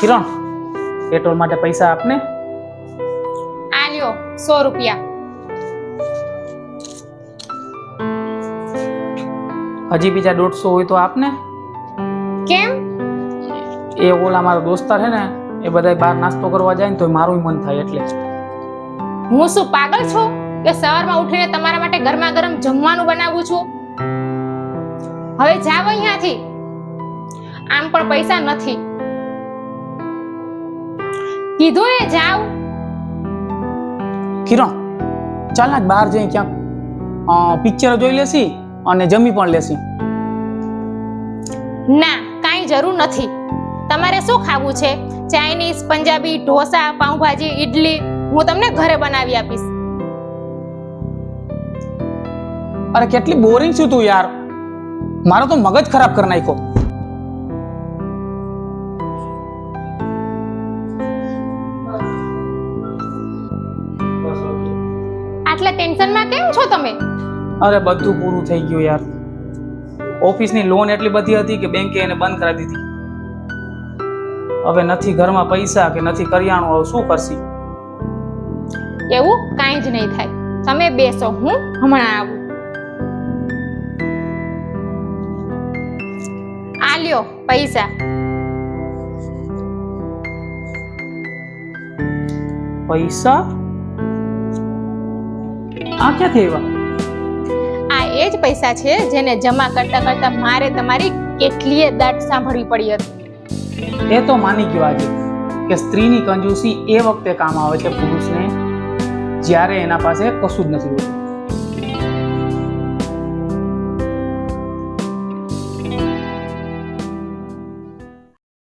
કિરણ petrol માટે પૈસા આપને? આ લ્યો સો રૂપિયા. હજી બીજા દોઢસો હોય તો આપને. કેમ? એ ઓલા મારો દોસ્તાર છે ને એ બધા બહાર નાસ્તો કરવા જાય ને તો મારું મન થાય એટલે. હું શું પાગલ છું કે સવારમાં ઉઠીને તમારા માટે ગરમા ગરમ જમવાનું બનાવું છું? હવે જાવ અહીંયાથી. આમ પણ પૈસા નથી. કીધું એ જાવ. કિરણ ચાલ ને બહાર જઈ ક્યાંક. પિક્ચર જોઈ લેસી અને જમી પણ લેસી ના કાંઈ જરૂર નથી. તમારે શું ખાવું છે? ચાઇનીઝ પંજાબી ઢોસા પાઉંભાજી ઈડલી હું તમને ઘરે બનાવી આપીશ. અરે કેટલી બોરિંગ છું તું યાર. મારો તો મગજ ખરાબ કરી નાખ્યો. આટલા ટેન્શનમાં કેમ છો તમે? અરે બધું પૂરું થઈ ગયું યાર. ઓફિસની લોન એટલી બધી હતી કે બેંકે એને બંધ કરાવી દીધી. હવે નથી ઘરમાં પૈસા કે નથી કરિયાણું હવે શું કરશી? એવું કાંઈ જ નહીં થાય. તમે બેસો હું હમણાં આવું. આ લ્યો પૈસા. પૈસા? આ ક્યાંથી આવ્યા? આ એ જ પૈસા છે જેને જમા કરતા કરતા મારે તમારી કેટલીય દાટ સાંભળવી પડી હતી. એ તો માની ગયો આજે કે સ્ત્રીની કંજૂસી એ વખતે કામ આવે છે પુરુષને જ્યારે એના પાસે કશું જ નથી હોતું.